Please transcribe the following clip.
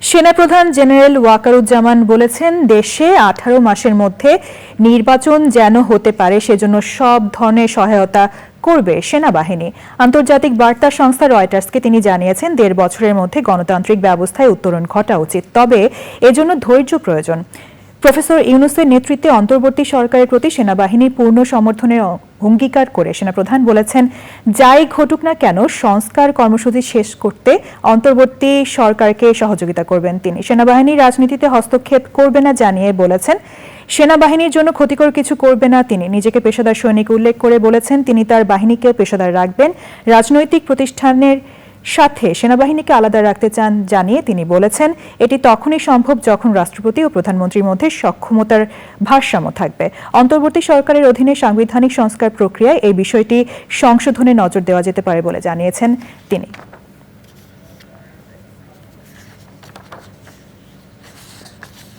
সেনাপ্রধান জেনারেল ওয়াকারুজ্জামান বলেছেন, দেশে আঠারো মাসের মধ্যে নির্বাচন যেন হতে পারে, সেজন্য সব ধরনের সহায়তা করবে সেনাবাহিনী। আন্তর্জাতিক বার্তা সংস্থা রয়টার্সকে তিনি জানিয়েছেন, দেড় বছরের মধ্যে গণতান্ত্রিক ব্যবস্থায় উত্তরণ ঘটা উচিত, তবে এজন্য ধৈর্য প্রয়োজন। প্রফেসর ইউনুসের নেতৃত্বে অন্তর্বর্তী সরকারের প্রতি সেনাবাহিনীর পূর্ণ সমর্থনের অঙ্গীকার করে সেনাপ্রধান বলেছেন, যাই ঘটুক না কেন, সংস্কার কর্মসূচি শেষ করতে অন্তর্বর্তী সরকারকে সহযোগিতা করবেন তিনি। সেনাবাহিনী রাজনীতিতে হস্তক্ষেপ করবে না জানিয়ে বলেছেন, সেনাবাহিনীর জন্য ক্ষতিকর কিছু করবে না তিনি। নিজেকে পেশাদার সৈনিক উল্লেখ করে বলেছেন, তিনি তার বাহিনীকেও পেশাদার রাখবেন। রাজনৈতিক প্রতিষ্ঠানের সাথে সেনাবাহিনীকে আলাদা রাখতে চান জানিয়ে তিনি বলেছেন, এটি তখনই সম্ভব যখন রাষ্ট্রপতি ও প্রধানমন্ত্রীর মধ্যে সক্ষমতার ভারসাম্য থাকবে। অন্তর্বর্তী সরকারের অধীনে সাংবিধানিক সংস্কার প্রক্রিয়ায় এই বিষয়টি সংশোধনে নজর দেওয়া যেতে পারে বলে জানিয়েছেন তিনি।